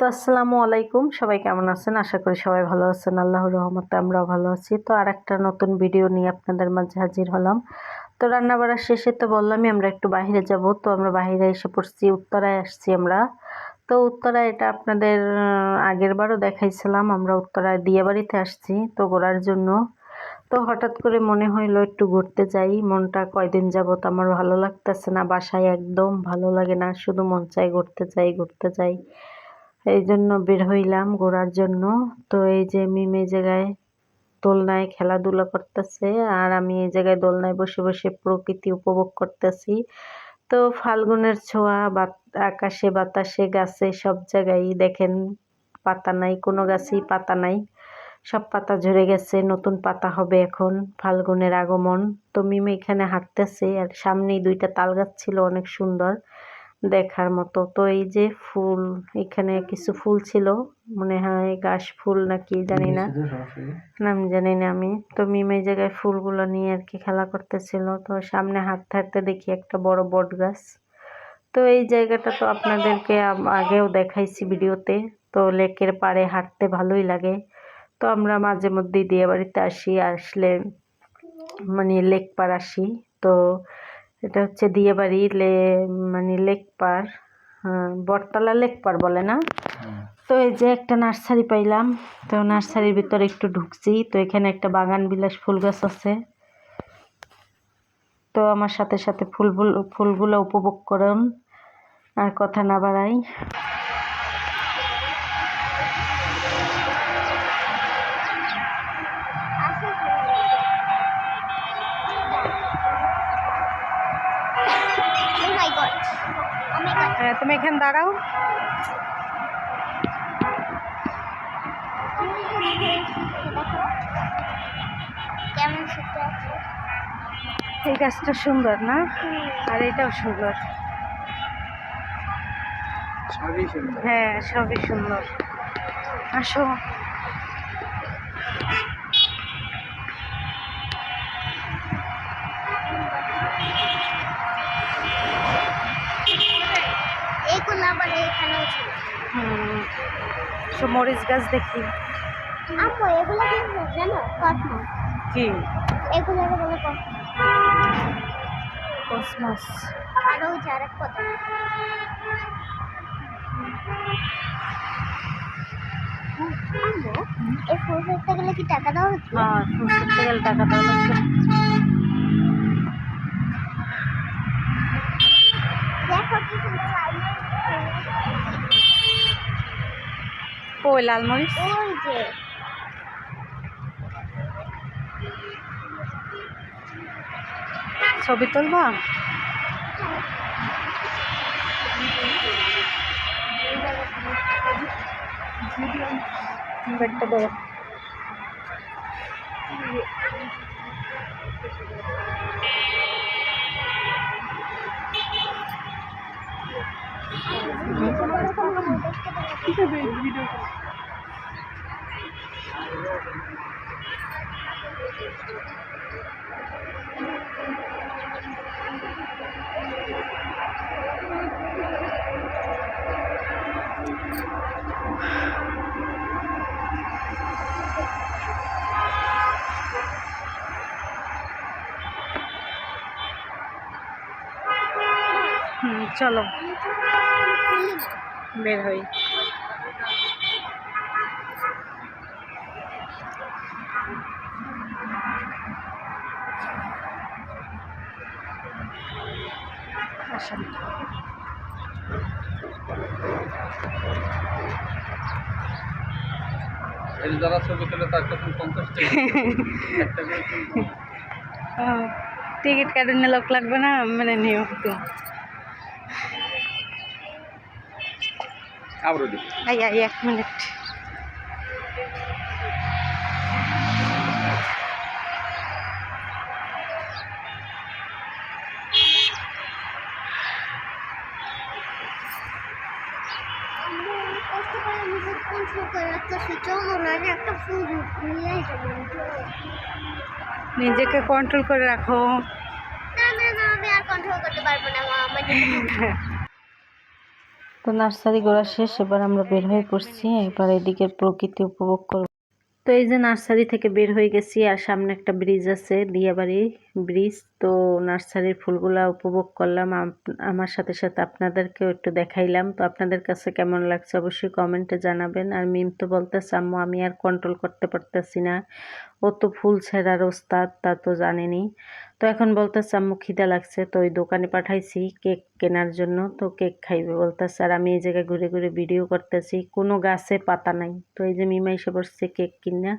তো আসসালামু আলাইকুম। সবাই কেমন আছেন? আশা করি সবাই ভালো আছেন। আল্লাহর রহমতে আমরাও ভালো আছি। তো আর একটা নতুন ভিডিও নিয়ে আপনাদের মাঝে হাজির হলাম। তো রান্না বাড়ার শেষে তো বললামই আমরা একটু বাইরে যাব। তো আমরা বাইরে এসে পড়ছি, উত্তরায় আসছি আমরা। তো উত্তরায় এটা আপনাদের আগের বারও দেখাইছিলাম। আমরা উত্তরায় দিয়ে বাড়িতে আসছি তো ঘোরার জন্য। তো হঠাৎ করে মনে হইল একটু ঘুরতে যাই। মনটা কয়দিন যাবত আমার ভালো লাগতেছে না। বাসায় একদম ভালো লাগে না। শুধু মন চাই ঘুরতে যাই ঘুরতে যাই। এই জন্য বের হইলাম ঘোরার জন্য। তো এই যে মিম এই জায়গায় দোলনায় খেলাধুলা করতেছে আর আমি এই জায়গায় দোলনায় বসে বসে প্রকৃতি উপভোগ করতেছি। তো ফাল্গুনের ছোঁয়া আকাশে বাতাসে, গাছে সব জায়গায় দেখেন পাতা নাই, কোনো গাছেই পাতা নাই। সব পাতা ঝরে গেছে, নতুন পাতা হবে এখন ফাল্গুনের আগমন। তো মিমি এখানে হাঁটতেছে আর সামনেই দুইটা তাল গাছ ছিল, অনেক সুন্দর। দেখার মতো। তো এই যে ফুল এখানে কিছু ফুল ছিল মনে হয় গাছ ফুল নাকি জানি না। নাম জানি না আমি। তো মিম এই জায়গায় ফুলগুলো নিয়ে আর কি খেলা করতেছিল। তো সামনে হাঁটতে হাঁটতে দেখি একটা বড় বট গাছ। তো এই জায়গাটা তো আপনাদেরকে আগেও দেখাইছি ভিডিওতে। তো লেকের পাড়ে হাঁটতে ভালোই লাগে। তো আমরা মাঝে মধ্যেই দিয়ে বাড়িতে আসি আসলে মানে লেক পাড় আসি। তো এটা হচ্ছে দিয়ে বাড়ি লে মানে লেক পার বটতলা লেক পার বলে না? তো এই যে একটা নার্সারি পাইলাম তো নার্সারির ভিতরে একটু ঢুকছি তো এখানে একটা বাগান বিলাস ফুল গাছ আছে। তো আমার সাথে সাথে ফুল ফুলগুলো উপভোগ করুন আর কথা না বাড়াই। তুমি এখানে দাঁড়াও। কেমন সুন্দর আছে? এই গাছটা সুন্দর না? আর এটাও সুন্দর। হ্যাঁ সবই সুন্দর। আসো। মরিচ গাছ দেখি। এগুলো জানো? কসমস। কি? এগুলোকে বলে কসমস? কসমস। আর ওই যে আরেক কথা। আম্মু এই ফুল ফেলতে গেলে কি টাকা দেওয়া হচ্ছে? হ্যাঁ ফুল গেলে টাকা দেওয়া লাগবে দেখো কি সুন্দর লাইন ওই লাল মরিচ। ছবি তুলবা? ব্যাগটা ধরো। হুম চলো। বের হই। আসেন এই যারা ছবি তুলে তার কাছে পঞ্চাশ টাকা। একটা করে কিনবো। টিকিট কাটে লোক লাগবে না মানে নিও তো আবারও দিই আই আই এক মিনিট কষ্ট করে নিজের কন্ট্রোল করে রাখতে সেটাও মনে হয় যে একটা ফুল নিয়ে যাব নিজেকে কন্ট্রোল করে রাখো। না না না আমি আর কন্ট্রোল করতে পারব না মা আমার তো নার্সারি ঘোরা শেষ, এবার আমরা বের হয়ে পড়ছি। এবার এদিকের প্রকৃতি উপভোগ করব। তো এই যে নার্সারি থেকে বের হয়ে গেছি, আর সামনে একটা ব্রিজ আছে দিয়াবাড়ি ব্রিজ। তো নার্সারির ফুলগুলা উপভোগ করলাম। আমার সাথে সাথে আপনাদেরকেও একটু দেখাইলাম। তো আপনাদের কাছে কেমন লাগছে অবশ্যই কমেন্টে জানাবেন। আর মিম তো বলতেছে, আম্মু, আমি আর কন্ট্রোল করতে পারতেছি না। ও তো ফুল ছেঁড়ার ওস্তাদ, তা তো জানেনি। তো এখন বলতেছে, আম্মু খিদা লাগছে, তো ওই দোকানে পাঠাইছি, কেক কেনার জন্য, তো কেক খাইবে। বলতেছে, আর আমি এই জায়গায় ঘুরে ঘুরে ভিডিও করতেছি, কোনো গাছে পাতা নাই। তো এই যে মিমা এসে বসছে কেক কিনা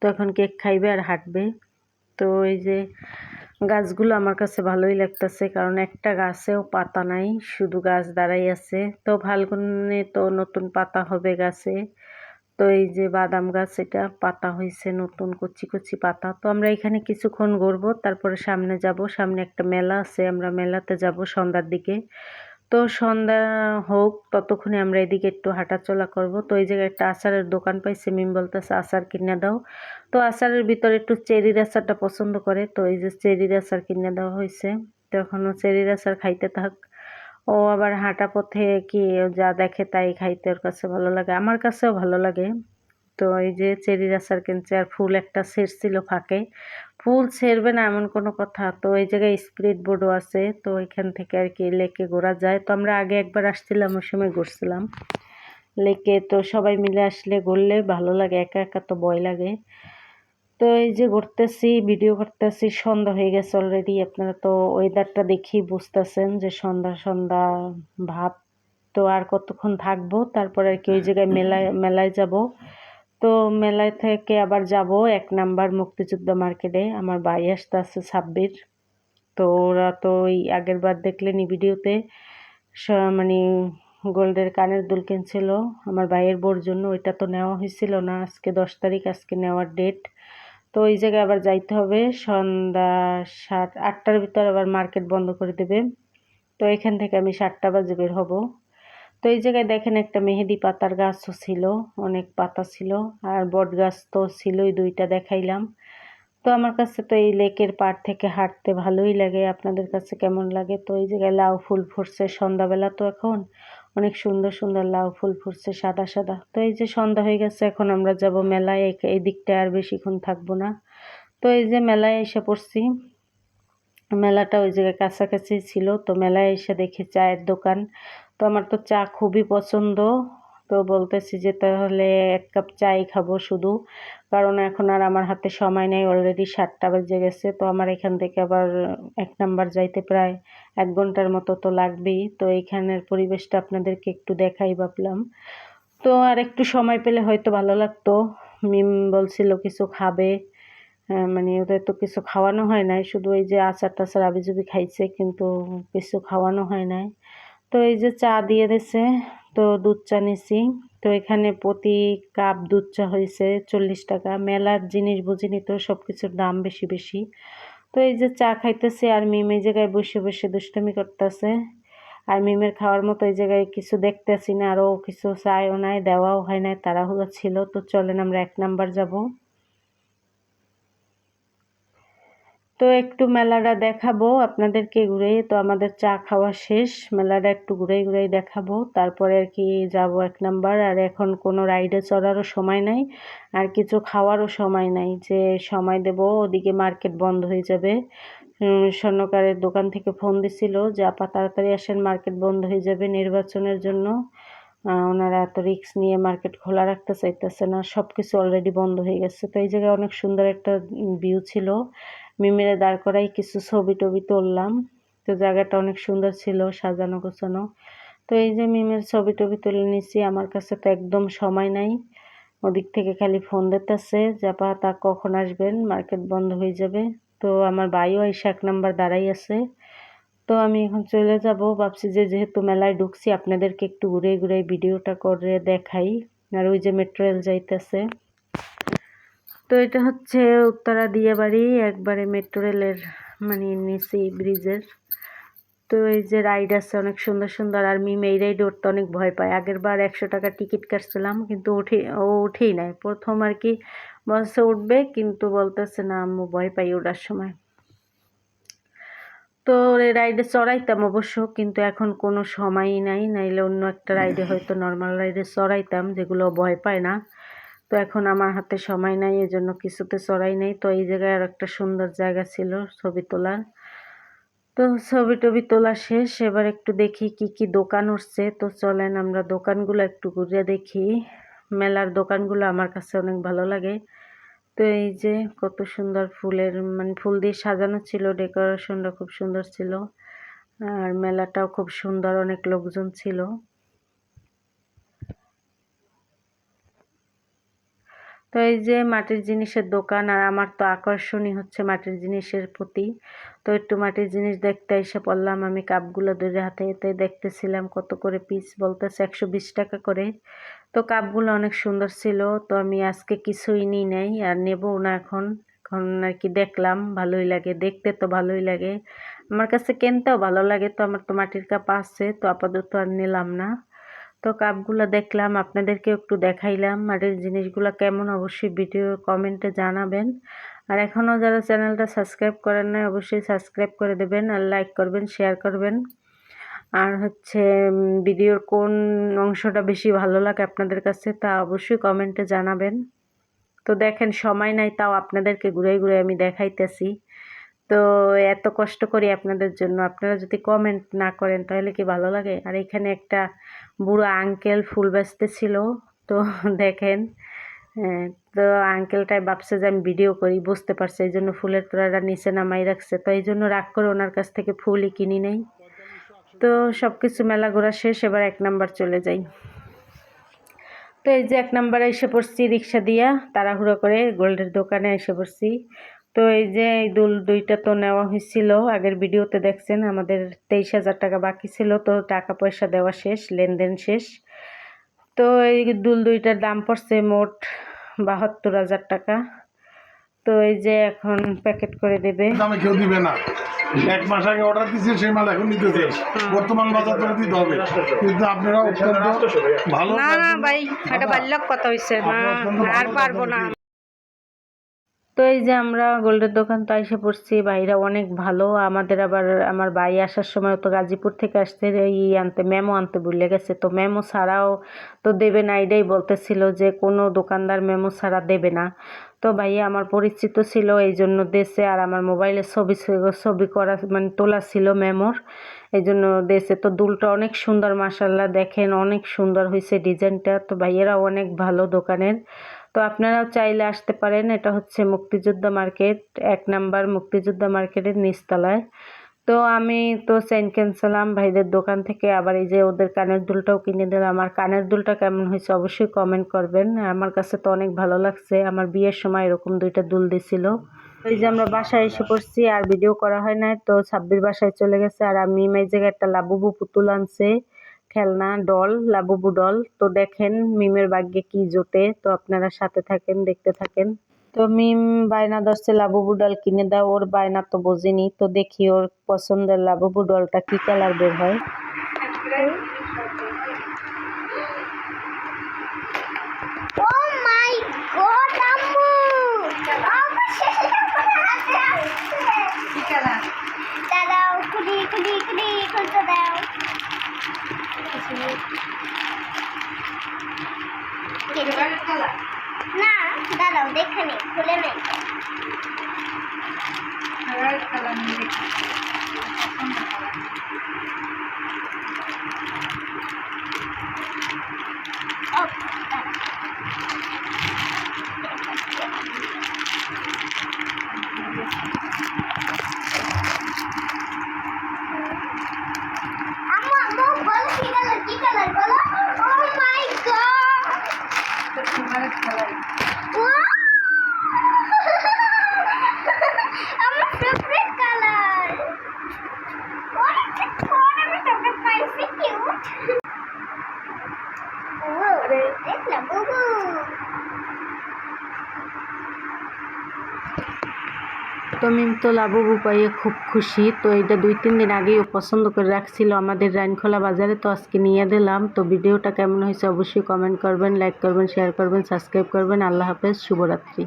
তো এখন কেক খাইবে আর হাঁটবে। তো এই যে গাছগুলো আমার কাছে ভালোই লাগতেছে, কারণ একটা গাছেও পাতা নাই, শুধু গাছ দাঁড়াই আছে। তো ফাল্গুনে তো নতুন পাতা হবে গাছে। তো এই যে বাদাম গাছ, এটা পাতা হয়েছে নতুন কচি কচি পাতা। তো আমরা এখানে কিছুক্ষণ ঘুরবো তারপরে সামনে যাব। সামনে একটা মেলা আছে, আমরা মেলাতে যাব সন্ধ্যার দিকে। তো সন্ধ্যা হোক, ততক্ষণে আমরা এদিকে একটু হাঁটাচলা করব। তো এই জায়গায় একটা আচারের দোকান পাইছে, মিম বলতেছে, আচার কিনে দাও। তো আচারের ভিতরে একটু চেরির আচারটা পছন্দ করে। তো এই যে চেরির আচার কিনে দেওয়া হয়েছে তো এখনও চেরির আচার খাইতে থাক। ও আবার হাঁটা পথে কি যা দেখে তাই খাইতে ওর কাছে ভালো লাগে? আমার কাছেও ভালো লাগে। তো এই যে চেরির আচার কিনছে আর ফুল একটা ছেড়ছিল ফাঁকে। ফুল ছেড়বে না এমন কোনো কথা। তো এই জায়গায় স্পিরিট বোর্ডও আছে। তো এখান থেকে আর কি লেকে ঘোরা যায়। তো আমরা আগে একবার আসছিলাম, ওই সময় ঘুরছিলাম। লেকে তো সবাই মিলে আসলে ঘুরলে ভালো লাগে, একা একা তো ভয় লাগে। তো এই যে ঘুরতেছি ভিডিও করতেছি, সন্ধ্যা হয়ে গেছে অলরেডি আপনারা তো ওয়েদারটা দেখেই বুঝতেছেন যে সন্ধ্যা সন্ধ্যা ভাব তো আর কতক্ষণ থাকব, তারপরে আর কি ওই জায়গায় মেলায় মেলায় যাব। তো মেলায় থেকে আবার যাব এক নাম্বার মুক্তিযুদ্ধ মার্কেটে, আমার ভাই আসতে আছে ছাব্বির তো ওরা তো ওই আগের বার দেখলেনি ভিডিওতে মানে গোল্ডের কানের দুল কিনছিল। আমার ভাইয়ের বোর জন্য ওইটা তো নেওয়া হয়েছিল না, আজকে দশ তারিখ, আজকে নেওয়ার ডেট তো ওই জায়গায় আবার যাইতে হবে। সন্ধ্যা সাত, আটটার ভিতর আবার মার্কেট বন্ধ করে দেবে। তো এখান থেকে আমি সাতটা বাজে বের হব। তো এই জায়গায় দেখেন একটা মেহেদি পাতার গাছও ছিল, অনেক পাতা ছিল, আর বট গাছ তো ছিলই দুইটা দেখাইলাম। তো আমার কাছে তো এই লেকের পাড় থেকে হাঁটতে ভালোই লাগে। আপনাদের কাছে কেমন লাগে? তো এই জায়গায় লাউ ফুল ফুটছে সন্ধ্যাবেলা তো এখন। অনেক সুন্দর সুন্দর লাউ ফুল ফুটছে, সাদা সাদা। তো এই যে সন্ধ্যা হয়ে গেছে, এখন আমরা যাব মেলায়। এই- দিকটায় আর বেশিক্ষণ থাকব না। তো এই যে মেলায় এসে পড়ছি। মেলাটা ওই জায়গায় কাছাকাছি ছিল, তো মেলায় এসে দেখি চায়ের দোকান। তো আমার তো চা খুবই পছন্দ। তো বলতেছি যে তাহলে এক কাপ চাই খাব শুধু। কারণ এখন আর আমার হাতে সময় নেই অলরেডি সাতটা বেজে গেছে, তো আমার এখান থেকে আবার এক নাম্বার যাইতে প্রায় এক ঘণ্টার মতো তো লাগবেই। তো এইখানের পরিবেশটা আপনাদেরকে একটু দেখাই ভাবলাম। তো আর একটু সময় পেলে হয়তো ভালো লাগতো। মিম বলছিল কিছু খাবে মানে ওদের তো কিছু খাওয়ানো হয় নাই, শুধু এই যে আচার টাচার আবিজুবি খাইছে, কিন্তু কিছু খাওয়ানো হয় নাই। তো এই যে চা দিয়ে দিছে তো দুধ চা নিছি। তো এখানে প্রতি কাপ দুধ চা হয়েছে চল্লিশ টাকা। মেলার জিনিস বুঝিনি তো সব কিছুর দাম বেশি বেশি। তো এই যে চা খাইতেছে আর মিম এই জায়গায় বসে বসে দুষ্টমি করতেছে। আর মিমের খাওয়ার মতো এই জায়গায় কিছু দেখতেছি না, আরও কিছু চায়ও নাই, দেওয়াও হয় নাই, তাড়াহুড়ো ছিল। তো চলেন আমরা এক নাম্বার যাব। তো একটু মেলাটা দেখাবো আপনাদেরকে ঘুরে। তো আমাদের চা খাওয়া শেষ, মেলাটা একটু ঘুরে ঘুরে দেখাবো। তারপরে আর কি যাব এক নাম্বার। আর এখন কোনো রাইডে চড়ারও সময় নাই, আর কিছু খাওয়ারও সময় নাই। যে সময় দেব, ওদিকে মার্কেট বন্ধ হয়ে যাবে। স্বর্ণকারের দোকান থেকে ফোন দিছিল যে, আপা, তাড়াতাড়ি আসেন মার্কেট বন্ধ হয়ে যাবে নির্বাচনের জন্য। ওনারা এত রিস্ক নিয়ে মার্কেট খোলা রাখতে চাইতেছে না সব কিছু অলরেডি বন্ধ হয়ে গেছে। তো এই জায়গায় অনেক সুন্দর একটা ভিউ ছিল। মিমিরে দাঁড় করাই কিছু ছবি টবি তুললাম। তো জায়গাটা অনেক সুন্দর ছিল, সাজানো গোছানো। তো এই যে মিমের ছবি টবি তুলে নিছি, আমার কাছে তো একদম সময় নাই। ওদিক থেকে খালি ফোন দিতেছে যে, আপা, তা কখন আসবেন? মার্কেট বন্ধ হয়ে যাবে। তো আমার ভাইও এসে এক নাম্বার দাঁড়াই আছে। তো আমি এখন চলে যাব। ভাবছি যে, যেহেতু মেলায় ঢুকছি, আপনাদেরকে একটু ঘুরে ঘুরে ভিডিওটা করে দেখাই। আর ওই যে মেট্রো রেল যাইতেছে। তো এটা হচ্ছে উত্তরা দিয়ে বাড়ি একবারে মেট্রো রেলের মানে নিচে ব্রিজের তো এই যে রাইড আছে অনেক সুন্দর সুন্দর, আর মিম এই রাইডে উঠতে অনেক ভয় পায়। আগের বার একশো টাকা টিকিট কাটছিলাম, কিন্তু উঠি, ও উঠেই নাই। প্রথম আর কি বলছে উঠবে, কিন্তু বলতেছে, না আম্মু, ভয় পাই ওঠার সময়। তো এই রাইডে চড়াইতাম অবশ্য, কিন্তু এখন কোনো সময়ই নাই। নাইলে অন্য একটা রাইডে হয়তো নর্মাল রাইডে চড়াইতাম, যেগুলো ভয় পায় না। তো এখন আমার হাতে সময় নাই, এজন্য কিছুতে চড়াই নাই। তো এই জায়গায় আর একটা সুন্দর জায়গা ছিল ছবি তোলার। তো ছবি টবি তোলা শেষ, এবার একটু দেখি কি কি দোকান উঠছে। তো চলেন আমরা দোকানগুলো একটু ঘুরে দেখি। মেলার দোকানগুলো আমার কাছে অনেক ভালো লাগে। তো এই যে কত সুন্দর ফুলের মানে ফুল দিয়ে সাজানো ছিল, ডেকোরেশনটা খুব সুন্দর ছিল। আর মেলাটাও খুব সুন্দর, অনেক লোকজন ছিল। তো এই যে মাটির জিনিসের দোকান, আর আমার তো আকর্ষণই হচ্ছে মাটির জিনিসের প্রতি। তো একটু মাটির জিনিস দেখতে এসে পড়লাম আমি কাপগুলো ধরে হাতে হাতে দেখতেছিলাম, কত করে পিস বলতেছে, একশো বিশ টাকা করে। তো কাপগুলো অনেক সুন্দর ছিল, তো আমি আজকে কিছুই নিই নাই, আর নেবও না এখন। এখন আর কি দেখলাম, ভালোই লাগে, দেখতে তো ভালোই লাগে। আমার কাছে কিনতেও ভালো লাগে, তো আমার তো মাটির কাপ আছে, তো আপাতত আর নিলাম না। তো কাপগুলো দেখলাম আপনাদেরকে একটু দেখাইলাম মাটির জিনিসগুলো কেমন, অবশ্যই ভিডিও কমেন্টে জানাবেন। আর এখনও যারা চ্যানেলটা সাবস্ক্রাইব করেন নাই, অবশ্যই সাবস্ক্রাইব করে দেবেন আর লাইক করবেন, শেয়ার করবেন। আর হচ্ছে ভিডিওর কোন অংশটা বেশি ভালো লাগে আপনাদের কাছে, তা অবশ্যই কমেন্টে জানাবেন। তো দেখেন, সময় নাই, তাও আপনাদেরকে ঘুরে ঘুরে আমি দেখাইতেছি। তো এত কষ্ট করি আপনাদের জন্য। আপনারা যদি কমেন্ট না করেন তাহলে কি ভালো লাগে? আর এখানে একটা বুড়ো আঙ্কেল ফুল বেচতেছিল তো দেখেন হ্যাঁ, তো আঙ্কেলটাই ভাবছে যে আমি ভিডিও করি বুঝতে পারছে। এই জন্য ফুলের তোড়াটা নিচে নামাই রাখছে। তো এই জন্য রাগ করে ওনার কাছ থেকে ফুলই কিনি নেই। তো সব কিছু মেলা ঘোরা শেষ এবার এক নাম্বার চলে যাই। তো এই যে এক নাম্বারে এসে পড়ছি রিক্সা দিয়া তাড়াহুড়ো করে গোল্ডের দোকানে এসে পড়ছি। তো এই যে এই দুল দুইটা তো নেওয়া হয়েছিল। আগের ভিডিওতে দেখছেন আমাদের তেইশ হাজার টাকা বাকি ছিল তো টাকা পয়সা দেওয়া শেষ লেনদেন শেষ। তো এই দুল দুইটার দাম পড়ছে মোট বাহাত্তর হাজার টাকা। তো এই যে এখন প্যাকেট করে দেবে। দামে কেউ দিবে না। এক মাস আগে অর্ডার দিচ্ছে সেই মাল এখন নিতেছে। বর্তমান বাজার দরে দিতে হবে। কিন্তু আপনারা অত্যন্ত ভালো না না ভাই এটা বাল্যক কথা হয়েছে না আর পারব না। তো এই যে আমরা গোল্ডের দোকান তো এসে পড়ছি, ভাইরা অনেক ভালো। আমাদের আবার আমার ভাই আসার সময় তো গাজীপুর থেকে আসতে এই আনতে ম্যামও আনতে ভুলে গেছে। তো মেমো ছাড়াও তো দেবে না, এটাই বলতেছিল যে কোনো দোকানদার মেমো ছাড়া দেবে না। তো ভাইয়া আমার পরিচিত ছিল, এই জন্য দেশে আর আমার মোবাইলে ছবি ছবি করা মানে তোলা ছিল ম্যামোর এই জন্য দেশে তো দুলটা অনেক সুন্দর মাসাল্লাহ দেখেন অনেক সুন্দর হয়েছে ডিজাইনটা। তো ভাইয়েরা অনেক ভালো দোকানের। তো আপনারাও চাইলে আসতে পারেন। এটা হচ্ছে মুক্তিযোদ্ধা মার্কেট, এক নাম্বার মুক্তিযোদ্ধা মার্কেটের নিচতলায়। তো আমি তো সেন্ট ক্যান্সেলাম ভাইদের দোকান থেকে। আবার এই যে ওদের কানের দুলটাও কিনে দিলাম। আমার কানের দুলটা কেমন হয়েছে অবশ্যই কমেন্ট করবেন। আমার কাছে তো অনেক ভালো লাগছে। আমার বিয়ের সময় এরকম দুইটা দুল দিছিল। এই যে আমরা বাসায় এসে পড়ছি, আর ভিডিও করা হয় না তো ছাব্বির বাসায় চলে গেছে। আর আমি এই জায়গায় একটা লাবুবু পুতুল আনছে। খেলনা ডল লাবুবু ডল। তো দেখেন মিমের ভাগ্যে কি জোটে। তো আপনারা সাথে থাকেন দেখতে থাকেন। তো মিম বায়না ধরছে লাবুবু ডল কিনে দাও। ওর বায়না তো বোঝেনি। তো দেখি ওর পছন্দের লাবুবু ডলটা কি কালার বের হয়। খুলতে দাও। না দাদাও দেখে নে খুলে নেই ও মিম তো লাবুবু পাইয়ে খুব খুশি। তো এটা দুই, তিন দিন আগেই পছন্দ করে রাখছিল। আমাদের রাইনখোলা বাজারে তো আজকে নিয়ে দিলাম। তো ভিডিওটা কেমন হয়েছে অবশ্যই কমেন্ট করবেন লাইক করবেন শেয়ার করবেন সাবস্ক্রাইব করবেন। আল্লাহ হাফেজ, শুভরাত্রি।